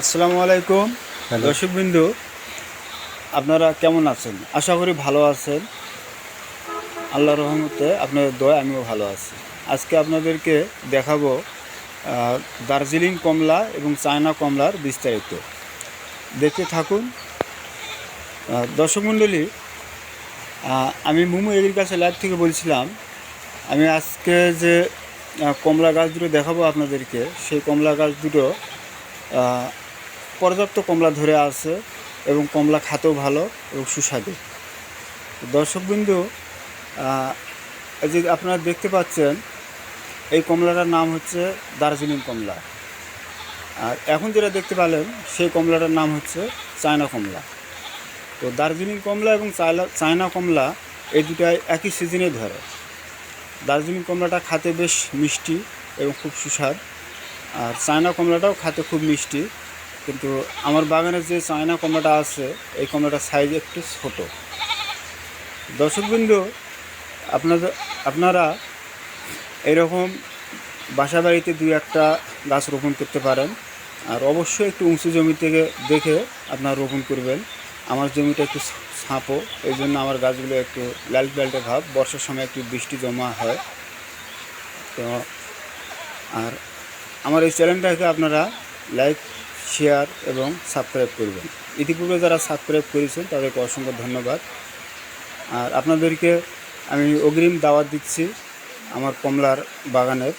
আসসালামু আলাইকুম। দর্শকবিন্দু আপনারা কেমন আছেন? আশা করি ভালো আছেন। আল্লাহ রহমতে আপনাদের দয় আমিও ভালো আছি। আজকে আপনাদেরকে দেখাবো দার্জিলিং কমলা এবং চায়না কমলার বিস্তারিত। দেখতে থাকুন। দর্শক মণ্ডলী আমি মুমু এগ্রিকালচার ল্যাব থেকে বলছিলাম আমি আজকে যে কমলা গাছ দুটো দেখাবো আপনাদেরকে। সেই কমলা গাছ দুটো পর্যাপ্ত কমলা ধরে আছে এবং কমলা খাতেও ভালো এবং সুস্বাদু। দর্শকবিন্দু যে আপনারা দেখতে পাচ্ছেন, এই কমলাটার নাম হচ্ছে দার্জিলিং কমলা। আর এখন যেটা দেখতে পেলেন, সেই কমলাটার নাম হচ্ছে চায়না কমলা। তো দার্জিলিং কমলা এবং চায়না চায়না কমলা এই দুটাই একই সিজনে ধরে। দার্জিলিং কমলাটা খাতে বেশ মিষ্টি এবং খুব সুস্বাদ। আর চায়না কমলাটাও খাতে খুব মিষ্টি। কিন্তু আমার বাগানের যে চায়না কমলাটা আছে, এই কমলাটার সাইজ একটু ছোট। দর্শকবিন্দু আপনাদের আপনারা এরকম বাসা বাড়িতে দুই একটা গাছ রোপণ করতে পারেন। আর অবশ্যই একটু উঁচু জমি থেকে দেখে আপনারা রোপণ করবেন। আমার জমিটা একটু ছাঁপো, এই জন্য আমার গাছগুলো একটু লাল লালটে ভাব। বর্ষার সময় একটু বৃষ্টি জমা হয়। তো, আর আমার এই চ্যানেলটাকে আপনারা লাইক শেয়ার এবং সাবস্ক্রাইব করবেন। ইতিপূর্বে যারা সাবস্ক্রাইব করেছেন, তাদেরকে অসংখ্য ধন্যবাদ। আর আপনাদেরকে আমি অগ্রিম দাওয়াত দিচ্ছি আমার কমলার বাগানের